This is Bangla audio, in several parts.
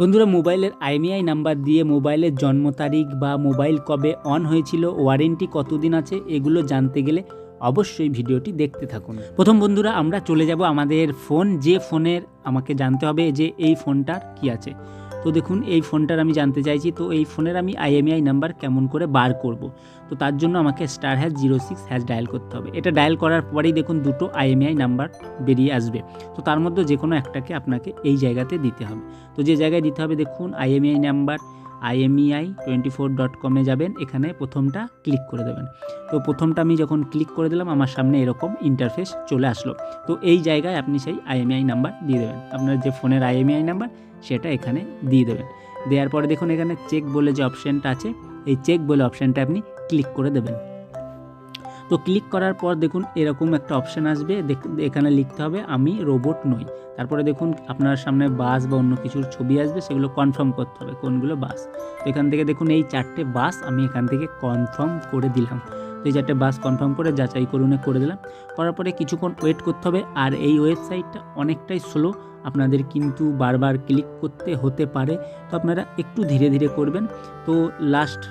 বন্ধুরা, মোবাইলের আইমিআই নাম্বার দিয়ে মোবাইলের জন্ম তারিখ বা মোবাইল কবে অন হয়েছিল ওয়ারেন্টি কতদিন আছে, এগুলো জানতে গেলে অবশ্যই ভিডিওটি দেখতে থাকুন। প্রথম বন্ধুরা, আমরা চলে যাব আমাদের ফোন যে ফোনের আমাকে জানতে হবে যে এই ফোনটার কি আছে। তো দেখুন, এই ফোনটার আমি জানতে চাইছি, তো এই ফোনের আমি আইএমআই নাম্বার কেমন করে বার করব? তো তার জন্য আমাকে star hash zero six hash dial করতে হবে। এটা ডায়াল করার পরেই দেখুন, দুটো আইএমআই নাম্বার বেরিয়ে আসবে। তো তার মধ্যে যে কোনো একটাকে আপনাকে এই জায়গাতে দিতে হবে। তো যে জায়গায় দিতে হবে, দেখুন IMEI number IMEI twenty four dot কমে যাবেন, এখানে প্রথমটা ক্লিক করে দেবেন। তো প্রথমটা আমি যখন ক্লিক করে দিলাম, আমার সামনে এরকম ইন্টারফেস চলে আসলো। তো এই জায়গায় আপনি সেই আইএমইআই নাম্বার দিয়ে দেবেন। আপনার যে ফোনের আইএমইআই নাম্বার সেটা এখানে দিয়ে দেবেন। দেওয়ার পরে দেখুন এখানে চেক বলে যে অপশানটা আছে, এই চেক বলে অপশানটা আপনি ক্লিক করে দেবেন। তো ক্লিক করার পর দেখুন এরকম একটা অপশান আসবে এখানে লিখতে হবে, আমি রোবট নই। তারপরে দেখুন আপনার সামনে বাস বা অন্য কিছুর ছবি আসবে, সেগুলো কনফার্ম করতে হবে, কোনগুলো বাস তো এখান থেকে দেখুন এই চারটে বাস আমি এখান থেকে কনফার্ম করে দিলাম। তো এই চারটে বাস কনফার্ম করে যাচাই করুনে, করে দিলাম। করার পরে কিছুক্ষণ ওয়েট করতে হবে, আর এই ওয়েবসাইটটা অনেকটাই স্লো আপনাদের কিন্তু বারবার ক্লিক করতে হতে পারে। তো আপনারা একটু ধীরে ধীরে করবেন। তো লাস্ট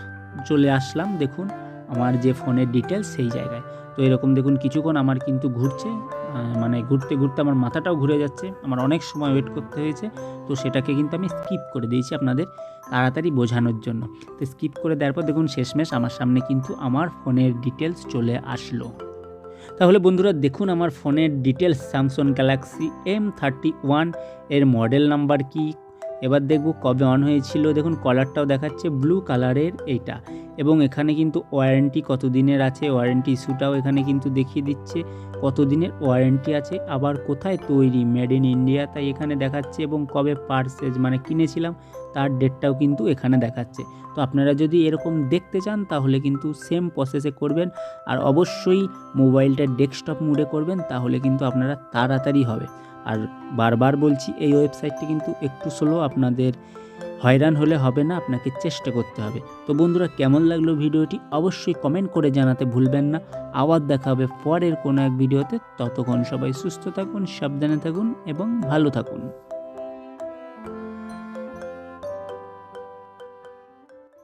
চলে আসলাম, দেখুন। আমার যে ফোনের ডিটেলস সেই জায়গায়। তো এরকম দেখুন কিছুক্ষণ আমার কিন্তু ঘুরছে মানে ঘুরতে ঘুরতে আমার মাথাটাও ঘুরে যাচ্ছে, আমার অনেক সময় ওয়েট করতে হয়েছে, তো সেটাকে কিন্তু আমি স্কিপ করে দিয়েছি আপনাদের তাড়াতাড়ি বোঝানোর জন্য। তো স্কিপ করে দেওয়ার পর দেখুন শেষমেশ আমার সামনে কিন্তু আমার ফোনের ডিটেলস চলে আসলো। তাহলে বন্ধুরা দেখুন আমার ফোনের details Samsung Galaxy M thirty ওয়ানের মডেল নাম্বার কি এবার দেখব কবে অন হয়েছিল। দেখুন কলারটাও দেখাচ্ছে ব্লু কালারের এইটা। এবং এখানে কিন্তু ওয়ারেন্টি কত দিনের আছে ওয়ারেন্টি ইস্যুটাও এখানে কিন্তু দেখিয়ে দিচ্ছে কত দিনের ওয়ারেন্টি আছে, আবার কোথায় তৈরি মেড ইন ইন্ডিয়া তাই এখানে দেখাচ্ছে, এবং কবে পারচেজ মানে কিনেছিলাম, তার ডেটটাও কিন্তু এখানে দেখাচ্ছে। তো আপনারা যদি এরকম দেখতে চান, তাহলে কিন্তু সেম প্রসেসে করবেন, আর অবশ্যই মোবাইলটা ডেস্কটপ মোডে করবেন, তাহলে কিন্তু আপনারা তাড়াতাড়ি হবে। আর বারবার বলছি, এই ওয়েবসাইটটি কিন্তু একটু স্লো আপনাদের হয়রান হলে হবে না, আপনাকে চেষ্টা করতে হবে। তো বন্ধুরা, কেমন লাগল ভিডিওটি? অবশ্যই কমেন্ট করে জানাতে ভুলবেন না। আবার দেখা হবে পরের কোনো এক ভিডিওতে। ততক্ষণ সবাই সুস্থ থাকুন, সাবধানে থাকুন এবং ভালো থাকুন।